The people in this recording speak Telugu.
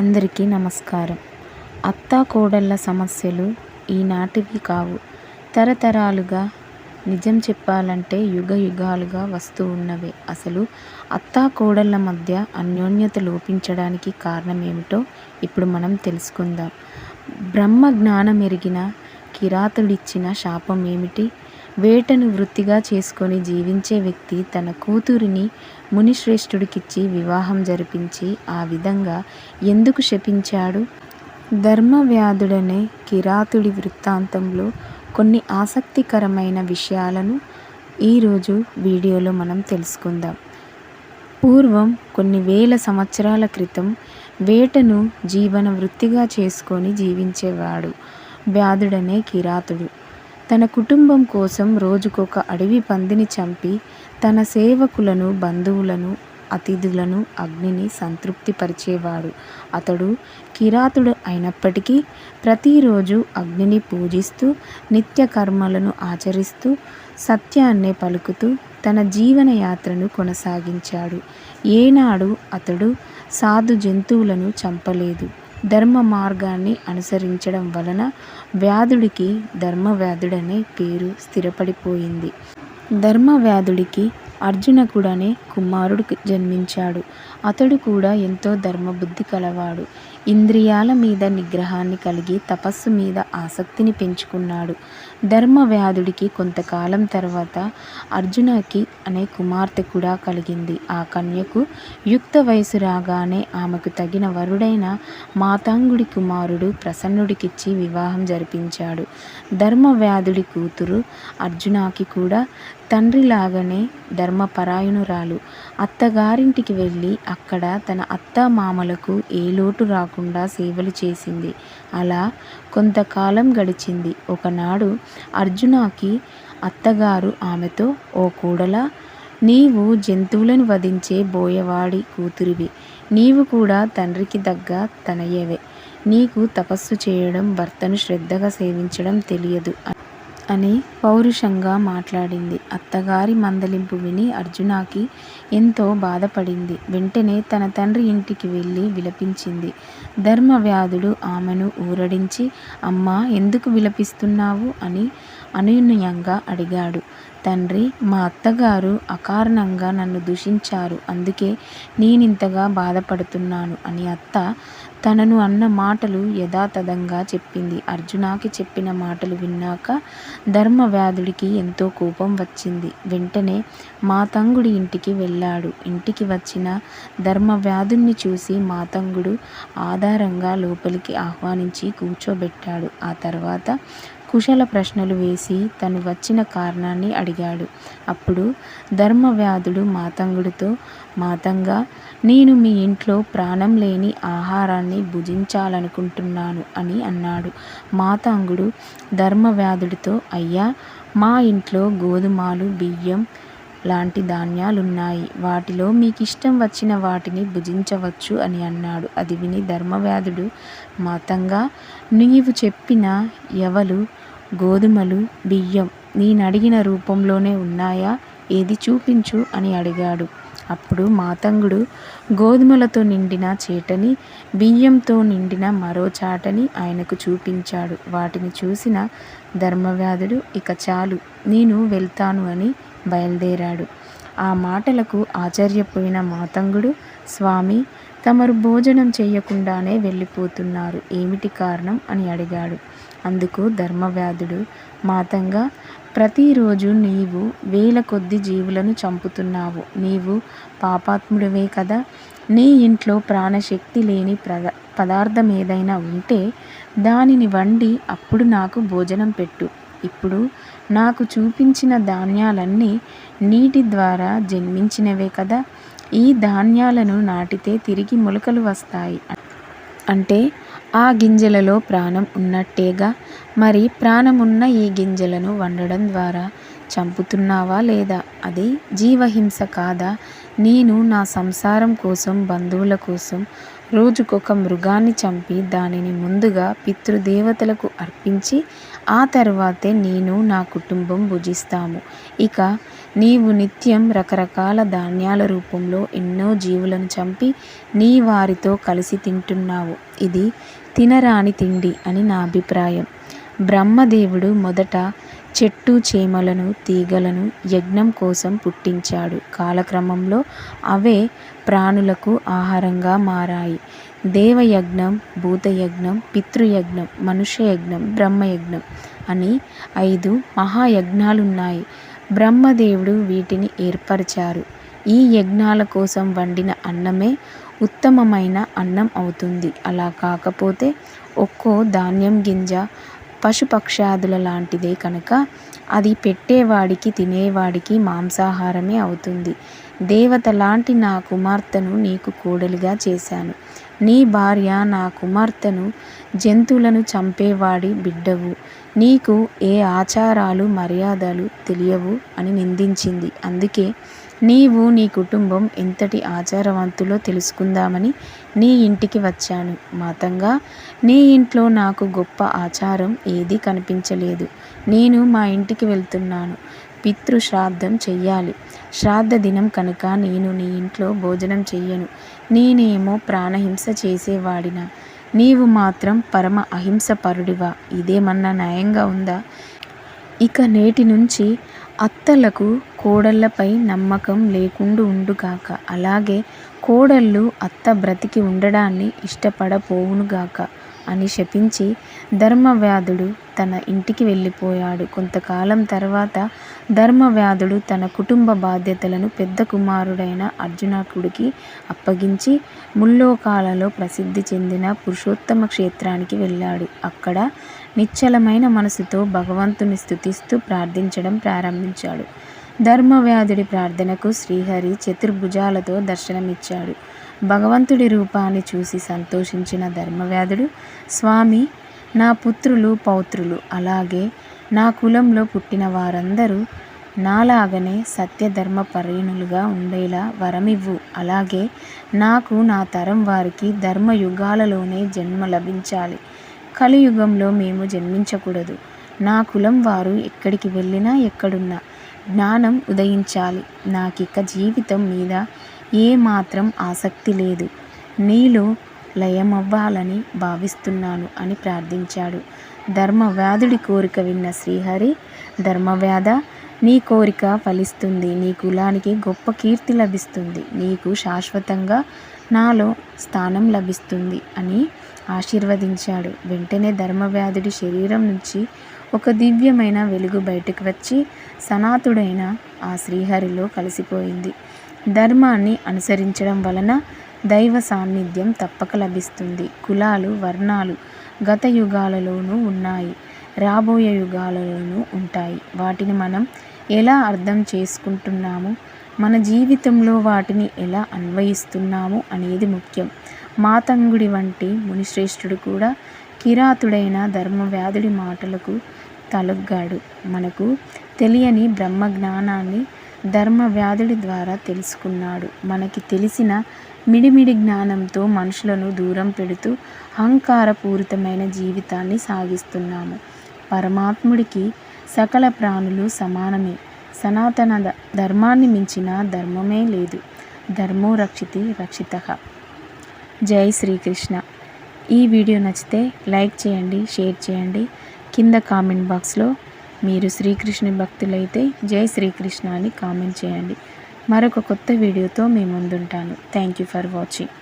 అందరికీ నమస్కారం. అత్తా కోడళ్ళ సమస్యలు ఈనాటివి కావు. తరతరాలుగా నిజం చెప్పాలంటే యుగ యుగాలుగా వస్తూ ఉన్నవే. అసలు అత్తా కోడళ్ళ మధ్య అన్యోన్యత లోపించడానికి కారణం ఏమిటో ఇప్పుడు మనం తెలుసుకుందాం. బ్రహ్మ జ్ఞానం ఎరిగిన కిరాతుడిచ్చిన శాపం ఏమిటి వేటను వృత్తిగా చేసుకొని జీవించే వ్యక్తి తన కూతురిని మునిశ్రేష్ఠుడికిచ్చి వివాహం జరిపించి ఆ విధంగా ఎందుకు శపించాడు? ధర్మవ్యాధుడనే కిరాతుడి వృత్తాంతంలో కొన్ని ఆసక్తికరమైన విషయాలను ఈరోజు వీడియోలో మనం తెలుసుకుందాం. పూర్వం కొన్ని వేల సంవత్సరాల క్రితం వేటను జీవన వృత్తిగా చేసుకొని జీవించేవాడు వ్యాధుడనే కిరాతుడు. తన కుటుంబం కోసం రోజుకొక అడవి పందిని చంపి తన సేవకులను బంధువులను అతిథులను అగ్నిని సంతృప్తిపరిచేవాడు. అతడు కిరాతుడు అయినప్పటికీ ప్రతిరోజు అగ్నిని పూజిస్తూ నిత్య కర్మలను ఆచరిస్తూ సత్యాన్నే పలుకుతూ తన జీవన యాత్రను కొనసాగించాడు. ఏనాడు అతడు సాధు జంతువులను చంపలేదు. ధర్మ మార్గాన్ని అనుసరించడం వలన వ్యాధుడికి ధర్మ వ్యాధుడనే పేరు స్థిరపడిపోయింది. ధర్మ వ్యాధుడికి అర్జునకుడనే కుమారుడు జన్మించాడు. అతడు కూడా ఎంతో ధర్మబుద్ధి కలవాడు. ఇంద్రియాల మీద నిగ్రహాన్ని కలిగి తపస్సు మీద ఆసక్తిని పెంచుకున్నాడు. ధర్మవ్యాధుడికి కొంతకాలం తర్వాత అర్జునకి అనే కుమార్తె కూడా కలిగింది. ఆ కన్యకు యుక్త వయసు రాగానే ఆమెకు తగిన వరుడైన మాతాంగుడి కుమారుడు ప్రసన్నుడికిచ్చి వివాహం జరిపించాడు. ధర్మవ్యాధుడి కూతురు అర్జునాకి కూడా తండ్రిలాగానే ధర్మపరాయణురాలు. అత్తగారింటికి వెళ్ళి అక్కడ తన అత్త మామలకు ఏ లోటు రాకుండా సేవలు చేసింది. అలా కొంతకాలం గడిచింది. ఒకనాడు అర్జునాకి అత్తగారు ఆమెతో ఓ కూడలా నీవు జంతువులను వధించే బోయవాడి కూతురివి. నీవు కూడా తండ్రికి దగ్గ తనయ్యవే. నీకు తపస్సు చేయడం భర్తను శ్రద్ధగా సేవించడం తెలియదు అని పౌరుషంగా మాట్లాడింది. అత్తగారి మందలింపు విని అర్జునాకి ఎంతో బాధపడింది. వెంటనే తన తండ్రి ఇంటికి వెళ్ళి విలపించింది. ధర్మవ్యాధుడు ఆమెను ఊరడించి అమ్మా ఎందుకు విలపిస్తున్నావు? అని అనునయంగా అడిగాడు. తండ్రి మా అత్తగారు అకారణంగా నన్ను దూషించారు. అందుకే నేనింతగా బాధపడుతున్నాను అని అత్త తనను అన్న మాటలు యథాతథంగా చెప్పింది. అర్జునాకి చెప్పిన మాటలు విన్నాక ధర్మవ్యాధుడికి ఎంతో కోపం వచ్చింది. వెంటనే మాతంగుడి ఇంటికి వెళ్ళాడు. ఇంటికి వచ్చిన ధర్మవ్యాధుణ్ణి చూసి మాతంగుడు ఆధారంగా లోపలికి ఆహ్వానించి కూర్చోబెట్టాడు. ఆ తర్వాత కుశల ప్రశ్నలు వేసి తను వచ్చిన కారణాన్ని అడిగాడు. అప్పుడు ధర్మవ్యాధుడు మాతంగుడితో మాతంగా నేను మీ ఇంట్లో ప్రాణం లేని ఆహారాన్ని భుజించాలనుకుంటున్నాను అని అన్నాడు. మాతంగుడు ధర్మవ్యాధుడితో అయ్యా మా ఇంట్లో గోధుమలు బియ్యం లాంటి ధాన్యాలున్నాయి. వాటిలో మీకు ఇష్టం వచ్చిన వాటిని భుజించవచ్చు అని అన్నాడు. అది విని ధర్మవ్యాధుడు మాతంగా నీవు చెప్పిన ఎవలు గోధుమలు బియ్యం నేనడిగిన రూపంలోనే ఉన్నాయా? ఏది చూపించు? అని అడిగాడు. అప్పుడు మాతంగుడు గోధుమలతో నిండిన చేటని బియ్యంతో నిండిన మరో చాటని ఆయనకు చూపించాడు. వాటిని చూసిన ధర్మవ్యాధుడు ఇక చాలు నేను వెళ్తాను అని బయలుదేరాడు. ఆ మాటలకు ఆశ్చర్యపోయిన మాతంగుడు స్వామి తమరు భోజనం చేయకుండానే వెళ్ళిపోతున్నారు. ఏమిటి కారణం? అని అడిగాడు. అందుకు ధర్మవ్యాధుడు మాతంగా ప్రతిరోజు నీవు వేల కొద్ది జీవులను చంపుతున్నావు. నీవు పాపాత్ముడివే కదా. నీ ఇంట్లో ప్రాణశక్తి లేని ప్రద పదార్థం ఏదైనా ఉంటే దానిని వండి అప్పుడు నాకు భోజనం పెట్టు. ఇప్పుడు నాకు చూపించిన ధాన్యాలన్నీ నీటి ద్వారా జన్మించినవే కదా ఈ ధాన్యాలను నాటితే తిరిగి మొలకలు వస్తాయి. అంటే ఆ గింజలలో ప్రాణం ఉన్నట్టేగా మరి ప్రాణమున్న ఈ గింజలను వండడం ద్వారా చంపుతున్నావా లేదా? అది జీవహింస కాదా? నేను నా సంసారం కోసం బంధువుల కోసం రోజుకొక మృగాన్ని చంపి దానిని ముందుగా పితృదేవతలకు అర్పించి ఆ తర్వాతే నేను నా కుటుంబం భుజిస్తాము. ఇక నీవు నిత్యం రకరకాల ధాన్యాల రూపంలో ఎన్నో జీవులను చంపి నీ వారితో కలిసి తింటున్నావు. ఇది తినరాని తిండి అని నా అభిప్రాయం. బ్రహ్మదేవుడు మొదట చెట్టు చేమలను తీగలను యజ్ఞం కోసం పుట్టించాడు. కాలక్రమంలో అవే ప్రాణులకు ఆహారంగా మారాయి. దేవయజ్ఞం భూతయజ్ఞం పితృయజ్ఞం మనుష్యయజ్ఞం బ్రహ్మయజ్ఞం అని ఐదు మహాయజ్ఞాలున్నాయి. బ్రహ్మదేవుడు వీటిని ఏర్పరిచారు. ఈ యజ్ఞాల కోసం వండిన అన్నమే ఉత్తమమైన అన్నం అవుతుంది. అలా కాకపోతే ఒక్కో ధాన్యం గింజ పశుపక్షాదుల లాంటిదే కనుక అది పెట్టేవాడికి తినేవాడికి మాంసాహారమే అవుతుంది. దేవత లాంటి నా కుమార్తెను నీకు కోడలిగా చేశాను. నీ భార్య నా కుమార్తెను జంతువులను చంపేవాడి బిడ్డవు. నీకు ఏ ఆచారాలు మర్యాదలు తెలియవు అని నిందించింది. అందుకే నీవు నీ కుటుంబం ఎంతటి ఆచారవంతులో తెలుసుకుందామని నీ ఇంటికి వచ్చాను. మాతంగా నీ ఇంట్లో నాకు గొప్ప ఆచారం ఏదీ కనిపించలేదు. నేను మా ఇంటికి వెళ్తున్నాను. పితృశ్రాద్ధం చెయ్యాలి. శ్రాద్ధ దినం కనుక నేను నీ ఇంట్లో భోజనం చెయ్యను. నేనేమో ప్రాణహింస చేసేవాడినా. నీవు మాత్రం పరమ అహింస పరుడివా? ఇదేమన్నా న్యాయంగా ఉందా? ఇక నేటి నుంచి అత్తలకు కోడళ్ళపై నమ్మకం లేకుండా ఉండుగాక. అలాగే కోడళ్ళు అత్త బ్రతికి ఉండడాన్ని ఇష్టపడపోవునుగాక అని శపించి ధర్మవ్యాధుడు తన ఇంటికి వెళ్ళిపోయాడు. కొంతకాలం తర్వాత ధర్మవ్యాధుడు తన కుటుంబ బాధ్యతలను పెద్ద కుమారుడైన అర్జునకుడికి అప్పగించి ముల్లోకాలలో ప్రసిద్ధి చెందిన పురుషోత్తమ క్షేత్రానికి వెళ్ళాడు. అక్కడ నిశ్చలమైన మనసుతో భగవంతుని స్థుతిస్తూ ప్రార్థించడం ప్రారంభించాడు. ధర్మవ్యాధుడి ప్రార్థనకు శ్రీహరి చతుర్భుజాలతో దర్శనమిచ్చాడు. భగవంతుడి రూపాన్ని చూసి సంతోషించిన ధర్మవ్యాధుడు స్వామి నా పుత్రులు పౌత్రులు అలాగే నా కులంలో పుట్టిన వారందరూ నాలాగనే సత్యధర్మ పరీణులుగా ఉండేలా వరమివ్వు. అలాగే నాకు నా తరం వారికి ధర్మయుగాలలోనే జన్మ లభించాలి. కలియుగంలో మేము జన్మించకూడదు. నా కులం వారు ఎక్కడికి వెళ్ళినా ఎక్కడున్నా జ్ఞానం ఉదయించాలి. నాకిక జీవితం మీద ఏ మాత్రం ఆసక్తి లేదు. నీలో లయమవ్వాలని భావిస్తున్నాను అని ప్రార్థించాడు. ధర్మవ్యాధుడి కోరిక విన్న శ్రీహరి ధర్మవ్యాధ నీ కోరిక ఫలిస్తుంది నీ కులానికి గొప్ప కీర్తి లభిస్తుంది నీకు శాశ్వతంగా నాలో స్థానం లభిస్తుంది అని ఆశీర్వదించాడు. వెంటనే ధర్మవ్యాధుడి శరీరం నుంచి ఒక దివ్యమైన వెలుగు బయటకు వచ్చి సనాతుడైన ఆ శ్రీహరిలో కలిసిపోయింది. ధర్మాన్ని అనుసరించడం వలన దైవ సాన్నిధ్యం తప్పక లభిస్తుంది. కులాలు వర్ణాలు గత యుగాలలోనూ ఉన్నాయి. రాబోయే యుగాలలోనూ ఉంటాయి. వాటిని మనం ఎలా అర్థం చేసుకుంటున్నాము? మన జీవితంలో వాటిని ఎలా అన్వయిస్తున్నాము అనేది ముఖ్యం. మాతంగుడి వంటి మునిశ్రేష్ఠుడు కూడా కిరాతుడైన ధర్మవ్యాధుడి మాటలకు తలొగ్గాడు. మనకు తెలియని బ్రహ్మ జ్ఞానాన్ని ధర్మవ్యాధుడి ద్వారా తెలుసుకున్నాడు. మనకి తెలిసిన మిడిమిడి జ్ఞానంతో మనుషులను దూరం పెడుతూ అహంకారపూరితమైన జీవితాన్ని సాగిస్తున్నాము. పరమాత్ముడికి సకల ప్రాణులు సమానమే. సనాతన ధర్మాన్ని మించిన ధర్మమే లేదు. ధర్మో రక్షితి రక్షిత. జై శ్రీకృష్ణ. ఈ వీడియో నచ్చితే లైక్ చేయండి షేర్ చేయండి. కింద కామెంట్ బాక్స్లో మీరు శ్రీకృష్ణుని భక్తులైతే జై శ్రీకృష్ణ అని కామెంట్ చేయండి. మరొక కొత్త వీడియోతో మీ ముందుంటాను. Thank you for watching